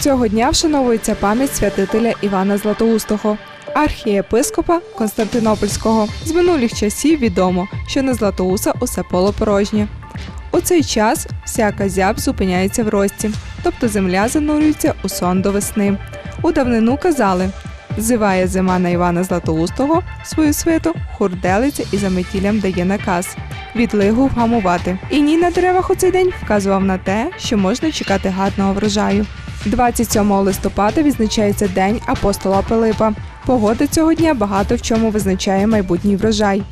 Цього дня вшановується пам'ять святителя Івана Златоустого, архієпископа Константинопольського. З минулих часів відомо, що на Златоуса усе поло порожнє. У цей час всяка зяб зупиняється в рості, тобто земля занурюється у сон до весни. У давнину казали: зиває зима на Івана Златоустого свою свиту, хурделиться і за метілям дає наказ відлигу вгамувати. І ні на деревах у цей день вказував на те, що можна чекати гарного врожаю. 27 листопада відзначається День апостола Пилипа. Погода цього дня багато в чому визначає майбутній врожай.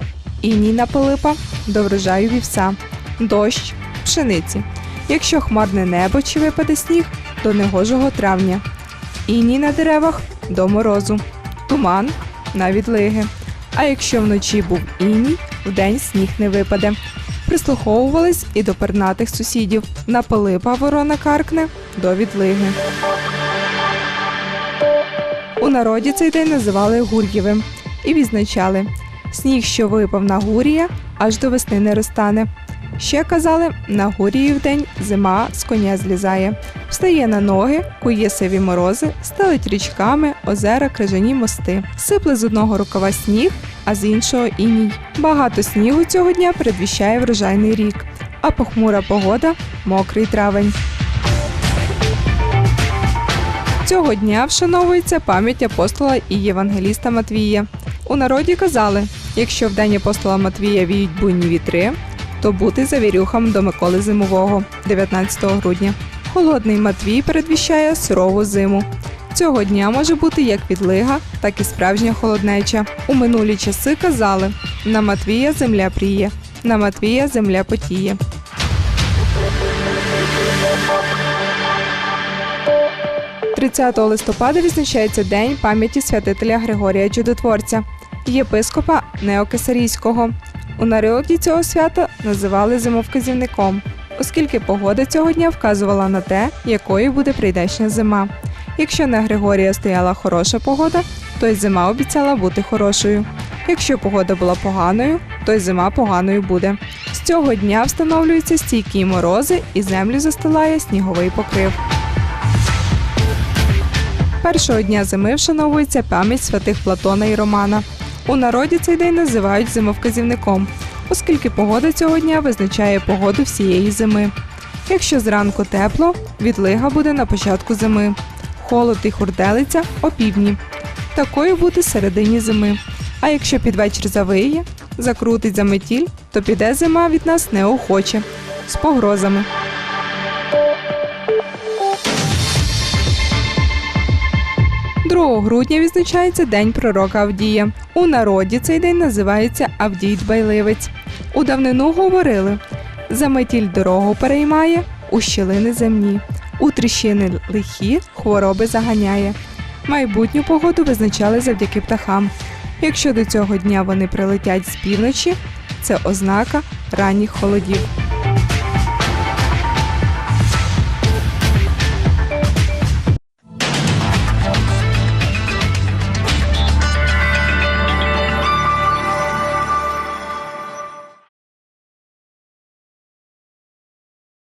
Іній на Пилипа до врожаю вівса, дощ, пшениці. Якщо хмарне небо чи випаде сніг, до негожого травня. Іній на деревах до морозу, туман на відлиги. А якщо вночі був іній, вдень сніг не випаде. Прислуховувались і до пернатих сусідів. На Пилипа ворона каркне до відлиги. У народі цей день називали Гур'євим і відзначали сніг, що випав на Гурія, аж до весни не розтане. Ще казали, на Гуріїв день зима з коня злізає, встає на ноги, кує сиві морози, стелить річками, озера, крижані мости, сипле з одного рукава сніг, а з іншого іній. Багато снігу цього дня передвіщає врожайний рік, а похмура погода мокрий травень. Цього дня вшановується пам'ять апостола і євангеліста Матвія. У народі казали: якщо в день апостола Матвія віють буйні вітри, то бути завірюхам до Миколи Зимового 19 грудня. Холодний Матвій передвіщає сурову зиму. Цього дня може бути як відлига, так і справжня холоднеча. У минулі часи казали: на Матвія земля пріє, на Матвія земля потіє. – 30 листопада відзначається День пам'яті святителя Григорія Чудотворця, єпископа Неокесарійського. У народі цього свята називали зимовказівником, оскільки погода цього дня вказувала на те, якою буде прийдешня зима. Якщо на Григорія стояла хороша погода, то й зима обіцяла бути хорошою. Якщо погода була поганою, то й зима поганою буде. З цього дня встановлюються стійкі морози і землю застилає сніговий покрив. Першого дня зими вшановується пам'ять святих Платона і Романа. У народі цей день називають зимовказівником, оскільки погода цього дня визначає погоду всієї зими. Якщо зранку тепло, відлига буде на початку зими, холод і хурделиця опівдні. Такою буде середині зими. А якщо під вечір завиє, закрутить за метіль, то піде зима від нас неохоче, з погрозами. – 2 грудня відзначається День пророка Авдія. У народі цей день називається Авдій Дбайливець. У давнину говорили: за метіль дорогу переймає, у щілини земні, у тріщини лихі хвороби заганяє. Майбутню погоду визначали завдяки птахам. Якщо до цього дня вони прилетять з півночі, це ознака ранніх холодів.